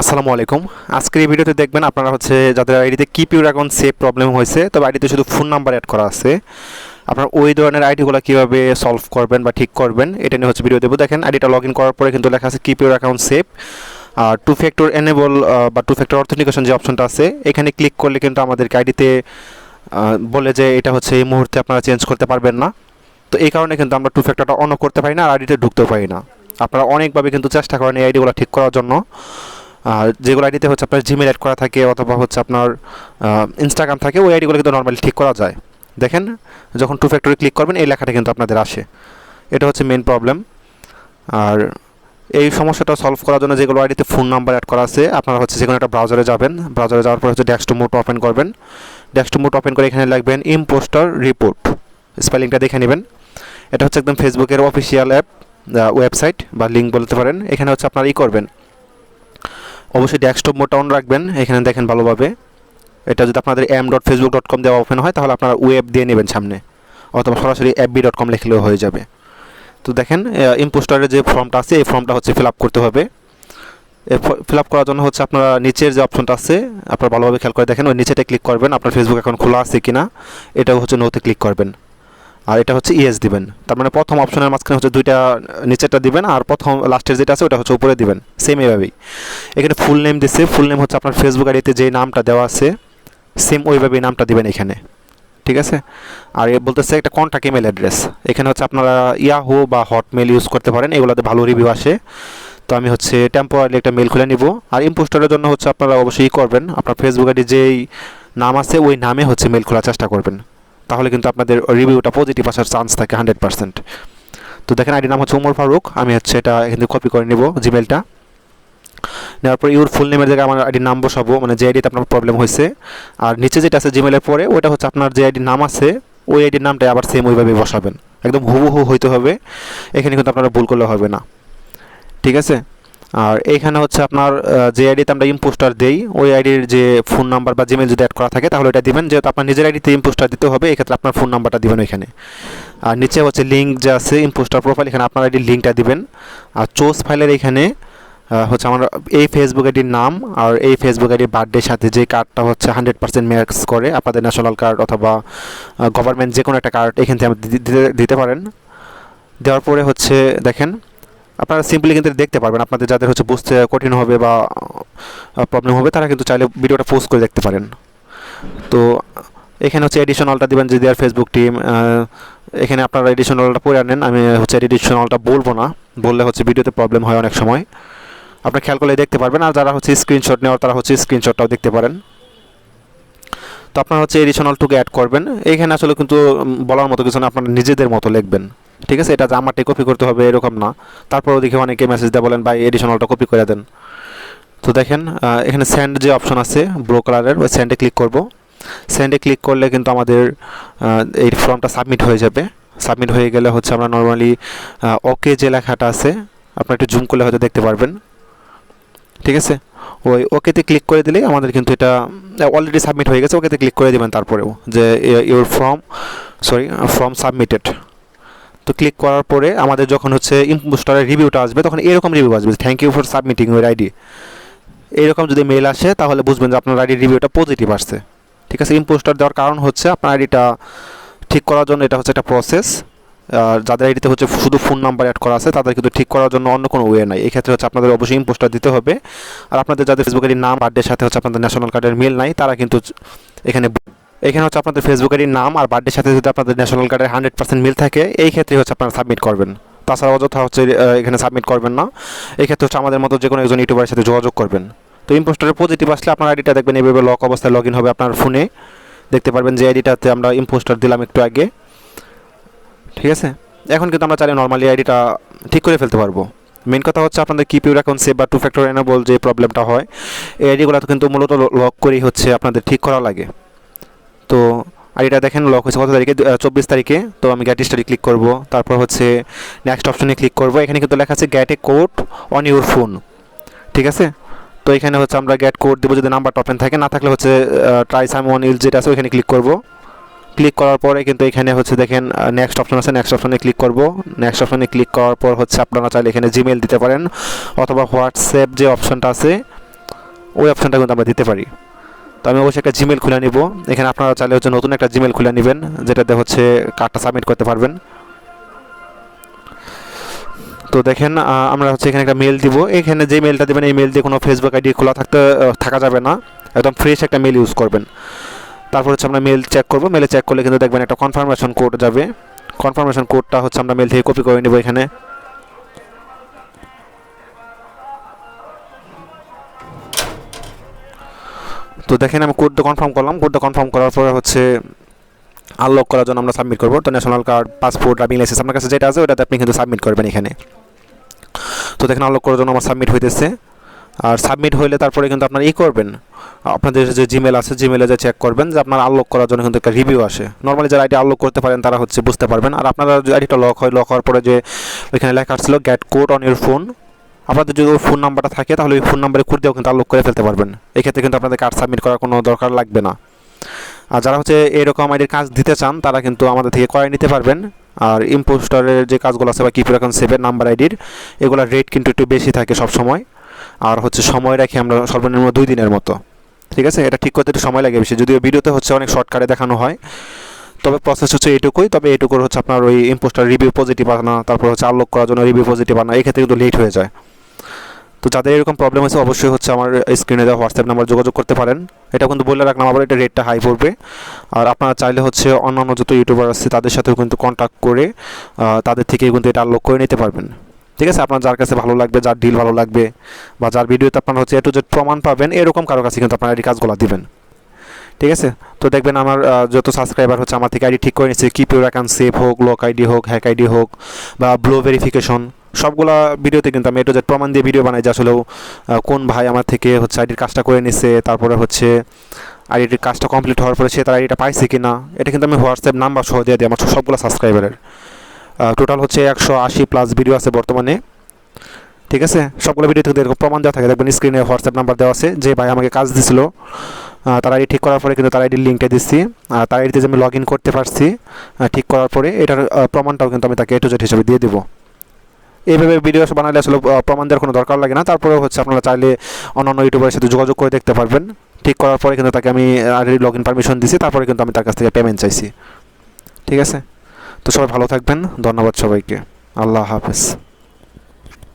আসসালামু আলাইকুম। আজকের এই ভিডিওতে দেখবেন আপনারা হচ্ছে যাদের আইডিতে keep your account save problem হয়েছে, তবে আইডিতে শুধু ফোন নাম্বার অ্যাড করা আছে। আপনার ওই ধরনের আইডিগুলো কীভাবে সলভ করবেন বা ঠিক করবেন, এটা নিয়ে হচ্ছে ভিডিও দেবো। দেখেন, আইডিটা লগ ইন করার পরে কিন্তু লেখা আছে কিপ ইউর অ্যাকাউন্ট সেভ আর টু ফ্যাক্টর এনেবল বা টু ফ্যাক্টর অথেন্টিকেশন যে অপশনটা আছে, এখানে ক্লিক করলে কিন্তু আমাদেরকে আইডিতে বলে যে এটা হচ্ছে এই মুহূর্তে আপনারা চেঞ্জ করতে পারবেন না। তো এই কারণে কিন্তু আমরা টু ফ্যাক্টরটা অন করতে পারি না আর আইডিতে ঢুকতেও পারি না। আপনারা অনেকভাবে কিন্তু চেষ্টা করেন এই আইডিগুলো ঠিক করার জন্য। আর যেগুলো আইডিতে হচ্ছে আপনার জিমেল অ্যাড করা থাকে অথবা হচ্ছে আপনার ইনস্টাগ্রাম থাকে, ওই আইডিগুলো কিন্তু নর্মালি ঠিক করা যায়। দেখেন, যখন টু ফ্যাক্টরি ক্লিক করবেন, এই লেখাটা কিন্তু আপনাদের আসে। এটা হচ্ছে মেন প্রবলেম আর এই সমস্যাটা সলভ করার জন্য যেগুলো আইডিতে ফোন নাম্বার অ্যাড করা আছে, আপনারা হচ্ছে যে কোনো একটা ব্রাউজারে যাবেন। ব্রাউজারে যাওয়ার পর হচ্ছে ডেস্কটপ মোড ওপেন করবেন। ডেস্কটপ মোড ওপেন করে এখানে লিখবেন ইম্পোস্টার রিপোর্ট স্পেলিংটা দেখে নেবেন। এটা হচ্ছে একদম ফেসবুকের অফিসিয়াল অ্যাপ ওয়েবসাইট বা লিঙ্ক বলতে পারেন। এখানে হচ্ছে আপনারা ই করবেন। অবশ্যই ডেস্কটপ মোডটা অন রাখবেন। এখানে দেখেন ভালোভাবে। এটা যদি আপনাদের M dot Facebook dot com দেওয়া ওপেন হয়, তাহলে আপনারা ওয়েব দিয়ে নেবেন সামনে। অথবা সরাসরি এফ বি ডট কম লিখলেও হয়ে যাবে। তো দেখেন ইম্পোস্টারের যে ফর্মটা আছে, এই ফর্মটা হচ্ছে ফিল আপ করতে হবে। ফিল আপ করার জন্য হচ্ছে আপনারা নিচের যে অপশনটা আছে, আপনারা ভালোভাবে খেয়াল করে দেখেন, ওই নিচেটা ক্লিক করবেন। আপনার ফেসবুক অ্যাকাউন্ট খোলা আছে কিনা, এটাও হচ্ছে নোতে ক্লিক করবেন। আর এটা হচ্ছে ইএস দিবেন। তার মানে প্রথম অপশনের মাঝখানে হচ্ছে দুইটা, নিচেরটা দিবেন আর প্রথম লাস্টের যেটা আছে ওটা হচ্ছে উপরে দিবেন। সেম এভাবেই এখানে ফুল নেম দিচ্ছে ফুল নেম হচ্ছে আপনার ফেসবুক আইডিতে যে নামটা দেওয়া আছে সেম ওইভাবেই নামটা দিবেন এখানে। ঠিক আছে? আর এ বলতেছে একটা কন্ট্যাক্ট ইমেল অ্যাড্রেস এখানে হচ্ছে আপনারা ইয়াহু বা হটমেল ইউজ করতে পারেন, এগুলোতে ভালো রিভিউ আসে। তো আমি হচ্ছে টেম্পোরারি একটা মেল খুলে নিব। আর ইম্পোস্টারের জন্য হচ্ছে আপনারা অবশ্যই করবেন। আপনার ফেসবুক আইডি যেই নাম আছে, ওই নামে হচ্ছে মেল খোলার চেষ্টা করবেন। তাহলে কিন্তু আপনাদের রিভিউটা পজিটিভ আসার চান্স থাকে হান্ড্রেড পার্সেন্ট তো দেখেন আইডি নাম হচ্ছে উমর ফারুক, আমি হচ্ছে এটা এখান থেকে কপি করে নেব জিমেলটা নেওয়ার পর ইউর ফুল নেমের জায়গায় আমার আইডির নাম বসাবো মানে যে আইডিতে আপনার প্রবলেম হয়েছে। আর নিচে যেটা আছে জিমেলের পরে, ওইটা হচ্ছে আপনার যে আইডির নাম আছে, ওই আইডির নামটাই আবার সেম ওইভাবে বসাবেন। একদম হুবহু হইতে হবে, এখানে কিন্তু আপনারা ভুল করলে হবে না। ঠিক আছে? আর এইখানে হচ্ছে আপনার যে আইডিতে আমরা ইম্পোস্টার দেই, ওই আইডির যে ফোন নাম্বার বা জিমেল যদি অ্যাড করা থাকে, তাহলে এটা দিবেন। যেহেতু আপনার নিজের আইডিতে ইম্পোস্টার দিতে হবে, এক্ষেত্রে আপনার ফোন নাম্বারটা দিবেন ওইখানে। আর নিচে হচ্ছে লিঙ্ক যে আছে ইম্পোস্টার প্রোফাইল এখানে আপনার আইডির লিঙ্কটা দিবেন। আর চোজ ফাইলের এখানে হচ্ছে আমার এই ফেসবুক আইডির নাম আর এই ফেসবুক আইডির বার্থডের সাথে যে কার্ডটা হচ্ছে হান্ড্রেড পার্সেন্ট ম্যাক্স করে, আপনাদের ন্যাশনাল কার্ড অথবা গভর্নমেন্ট যে কোনো একটা কার্ড এখান থেকে দিতে পারেন। দেওয়ার পরে হচ্ছে, দেখেন আপনারা সিম্পলি কিন্তু দেখতে পারবেন। আপনাদের যাদের হচ্ছে বুঝতে কঠিন হবে বা প্রবলেম হবে, তারা কিন্তু চাইলে ভিডিওটা পোস্ট করে দেখতে পারেন। তো, এখানে হচ্ছে এডিশনালটা দিবেন যে দেয়ার ফেসবুক টিম এখানে আপনারা এডিশনালটা পড়ে আনেন। আমি হচ্ছে এডিশনালটা বলব না। বললে হচ্ছে ভিডিওতে প্রবলেম হয় অনেক সময়। আপনি খেয়াল করলে দেখতে পারবেন। আর যারা হচ্ছে স্ক্রিনশট নেওয়ার, তারা হচ্ছে স্ক্রিনশটটাও দেখতে পারেন। তো আপনারা হচ্ছে এডিশনালটুকু অ্যাড করবেন। এইখানে আসলে কিন্তু বলার মতো কিছু না। আপনারা নিজেদের মতো লিখবেন। ঠিক আছে, এটা যে আমারটাই কপি করতে হবে এরকম না। তারপরেও দেখে অনেকে মেসেজ দেয় বলেন, ভাই এডিশনালটা কপি করে দেন। তো দেখেন এখানে স্যান্ড যে অপশন আছে ব্রো কালারের ওই স্যান্ডে ক্লিক করব। স্যান্ডে ক্লিক করলে কিন্তু আমাদের এই ফর্মটা সাবমিট হয়ে যাবে। সাবমিট হয়ে গেলে হচ্ছে আমরা নর্মালি ওকে যে লেখাটা আছে, আপনার একটু জুম করলে হয়তো দেখতে পারবেন। ঠিক আছে? ওই ওকেতে ক্লিক করে দিলেই আমাদের কিন্তু এটা অলরেডি সাবমিট হয়ে গেছে ওকেতে ক্লিক করে দেবেন তারপরেও যে your form sorry form submitted তো ক্লিক করার পরে আমাদের যখন হচ্ছে ইম্পোস্টারের রিভিউটা আসবে, তখন এরকম রিভিউ আসবে thank you for submitting your ID এরকম যদি মেল আসে, তাহলে বুঝবেন যে আপনার আইডির রিভিউটা পজিটিভ আসছে। ঠিক আছে ইম্পোস্টার দেওয়ার কারণ হচ্ছে আপনার আইডিটা ঠিক করার জন্য এটা হচ্ছে একটা প্রসেস আর যাদের আইডিতে হচ্ছে শুধু ফোন নাম্বার অ্যাড করা আছে, তাদের কিন্তু ঠিক করার জন্য অন্য কোনো ওয়ে নাই। এই ক্ষেত্রে হচ্ছে আপনাদের অবশ্যই ইম্পোস্টার দিতে হবে। আর আপনাদের যাদের ফেসবুকের নাম বার্থডের সাথে হচ্ছে আপনাদের ন্যাশনাল কার্ডের মেল নাই, তারা কিন্তু এখানে এখানে হচ্ছে আপনাদের ফেসবুকের নাম আর বার্থডের সাথে যদি আপনাদের ন্যাশনাল কার্ডের হান্ড্রেড পার্সেন্ট মিল থাকে, এই ক্ষেত্রে হচ্ছে আপনারা সাবমিট করবেন। তাছাড়া অযথা হচ্ছে এখানে সাবমিট করবেন না। এই ক্ষেত্রে হচ্ছে আমাদের মতো যে কোনো একজন ইউটিউবারের সাথে যোগাযোগ করবেন। তো ইম্পোস্টারের পজিটিভ আসলে আপনার আইডিটা দেখবেন এইভাবে লক অবস্থায় লগ হবে আপনার ফোনে দেখতে পারবেন যে আইডিটাতে আমরা ইম্পোস্টার দিলাম একটু আগে। ঠিক আছে? এখন কিন্তু আমরা চাইলে নর্মালি আইডিটা ঠিক করে ফেলতে পারব। মেন কথা হচ্ছে আপনাদের কিপ ইউর অ্যাকাউন্ট সেভ বা টু ফ্যাক্টর এনেবল যে প্রবলেমটা হয়, এই আইডিগুলো কিন্তু মূলত লক করেই হচ্ছে আপনাদের ঠিক করা লাগে। তো আইডিটা দেখেন লক হয়েছে কত তারিখে? চব্বিশ তারিখে। তো আমি গ্যাট স্টাডি ক্লিক করব। তারপর হচ্ছে নেক্সট অপশনে ক্লিক করব। এখানে কিন্তু লেখা আছে get a code on your phone ঠিক আছে? তো এখানে হচ্ছে আমরা গ্যাট কোড দেবো যদি নাম্বারটা ওপেন থাকে। না থাকলে হচ্ছে ট্রাই সাম ওয়ান ইউজ যেটা আছে ওইখানে ক্লিক করব। ক্লিক করার পরে কিন্তু এখানে হচ্ছে দেখেন নেক্সট অপশন আছে। নেক্সট অপশনে ক্লিক করব। নেক্সট অপশনে ক্লিক করার পর হচ্ছে আপনারা চাইলে এখানে জিমেল দিতে পারেন। অথবা হোয়াটসঅ্যাপ যে অপশনটা আছে, ওই অপশনটা কিন্তু আমরা দিতে পারি। তো আমি অবশ্যই একটা জিমেল খুলে নিব। এখানে আপনারা চাইলে হচ্ছে নতুন একটা জিমেল খুলে নেবেন, যেটাতে হচ্ছে কার্ডটা সাবমিট করতে পারবেন। তো দেখেন আমরা হচ্ছে এখানে একটা মেল দিব। এখানে যে মেলটা দেবেন, এই মেল দিয়ে কোনো ফেসবুক আইডি খোলা থাকতে থাকা যাবে না। একদম ফ্রেশ একটা মেল ইউজ করবেন। তারপর হচ্ছে আমরা মেল চেক করব। মেলে চেক করলে কিন্তু দেখবেন একটা কনফার্মেশন কোড যাবে। কনফার্মেশন কোডটা হচ্ছে আমরা মেল থেকে কপি করে নেব এখানে। তো দেখেন আমি কোডটা কনফার্ম করলাম। কোডটা কনফার্ম করার পরে হচ্ছে আনলক করার জন্য আমরা সাবমিট করব। তো national card passport driving licence আপনার কাছে যেটা আছে ওটাতে আপনি কিন্তু সাবমিট করবেন এখানে। তো দেখেন আনলক করার জন্য আমার সাবমিট হইতেছে। আর সাবমিট হইলে তারপরে কিন্তু আপনার ই করবেন। আপনাদের যে জিমেল আছে জিমেলে যে চেক করবেন যে আপনার আনলক করার জন্য কিন্তু একটা রিভিউ আসে। নর্মালি যারা আইডি আনলক করতে পারেন তারা হচ্ছে বুঝতে পারবেন। আর আপনারা আইডিটা লক হয় লক হওয়ার পরে যে ওইখানে লেখা আসছিল get code on your phone আপনাদের যদি ওই ফোন নাম্বারটা থাকে, তাহলে ওই ফোন নাম্বারে দিয়েও কিন্তু আনলক করে ফেলতে পারবেন। এক্ষেত্রে কিন্তু আপনাদের কার্ড সাবমিট করার কোনো দরকার লাগবে না। আর যারা হচ্ছে এরকম আইডির কাজ দিতে চান, তারা কিন্তু আমাদের থেকে করে নিতে পারবেন। আর ইম্পোস্টারের যে কাজগুলো আছে বা কিপুর এখন সেভেন নাম্বার আইডির এগুলোর রেট কিন্তু একটু বেশি থাকে সব সময় আর হচ্ছে সময় রাখি আমরা সর্বনিম্ন দুই দিনের মতো। ঠিক আছে? এটা ঠিক করতে একটু সময় লাগে বেশি। যদিও ভিডিওতে হচ্ছে অনেক শর্টকাটে দেখানো হয়, তবে প্রসেস হচ্ছে এইটুকুই। তবে এইটুকুর হচ্ছে আপনার ওই ইম্পোস্টার রিভিউ পজিটিভ আনা তারপর হচ্ছে আনলক করার জন্য রিভিউ পজিটিভ আনা এক্ষেত্রে কিন্তু লেট হয়ে যায়। তো যাদের এরকম প্রবলেম হয়েছে, অবশ্যই হচ্ছে আমার স্ক্রিনে দেওয়া হোয়াটসঅ্যাপ নাম্বার যোগাযোগ করতে পারেন। এটা কিন্তু বলে রাখলাম, আবার এটা রেটটা হাই পড়বে। আর আপনারা চাইলে হচ্ছে অন্যান্য যত ইউটিউবার আছে, তাদের সাথেও কিন্তু কন্ট্যাক্ট করে তাদের থেকে কিন্তু এটা আনলক করে নিতে পারবেন। ঠিক আছে? আপনার যার কাছে ভালো লাগবে, যার ডিল ভালো লাগবে, বা যার ভিডিওতে আপনার হচ্ছে একটু যে প্রমাণ পাবেন, এরকম কারও কাছে কিন্তু আপনারা এই কাজগুলো দিবেন। ঠিক আছে? তো দেখবেন আমার যত সাবস্ক্রাইবার হচ্ছে, আমার থেকে আইডি ঠিক করে নিচ্ছে। কিপ ইউর অ্যাকাউন্ট সেভ হোক লক আইডি হোক হ্যাক আইডি হোক, বা ব্লো ভেরিফিকেশন সবগুলা ভিডিওতে কিন্তু আমি একটু যে প্রমাণ দিয়ে ভিডিও বানাই যে আসলেও কোন ভাই আমার থেকে হচ্ছে আইডির কাজটা করে নিছে, তারপরে হচ্ছে আইডির কাজটা কমপ্লিট হওয়ার পরে সে তার আইডিটা পাইছে কি না এটা কিন্তু আমি হোয়াটসঅ্যাপ নাম্বার সহ দিয়ে দিই, আমার সবগুলো সাবস্ক্রাইবারের টোটাল হচ্ছে একশো আশি প্লাস ভিডিও আছে বর্তমানে। ঠিক আছে? সবগুলো ভিডিও থেকে এরকম প্রমাণ দেওয়া থাকে। দেখবেন স্ক্রিনে হোয়াটসঅ্যাপ নাম্বার দেওয়া আছে, যে ভাই আমাকে কাজ দিছিল। তার আইডি ঠিক করার পরে কিন্তু তার আইডির লিঙ্কটা দিচ্ছি আর তার আইডিতে যে আমি লগ ইন করতে পারছি ঠিক করার পরে এটার প্রমাণটাও কিন্তু আমি তাকে এ টু জেড হিসেবে দিয়ে দেবো। এইভাবে ভিডিও বানালে আসলে প্রমাণ দেওয়ার কোনো দরকার লাগে না। তারপরে হচ্ছে আপনারা চাইলে অন্যান্য ইউটিউবের সাথে যোগাযোগ করে দেখতে পারবেন। ঠিক করার পরে কিন্তু তাকে আমি আইডি লগ ইন পারমিশন দিছি, তারপরে কিন্তু আমি তার কাছ থেকে পেমেন্ট চাইছি। ঠিক আছে? তো সবাই ভালো থাকবেন। ধন্যবাদ সবাইকে। আল্লাহ হাফেজ।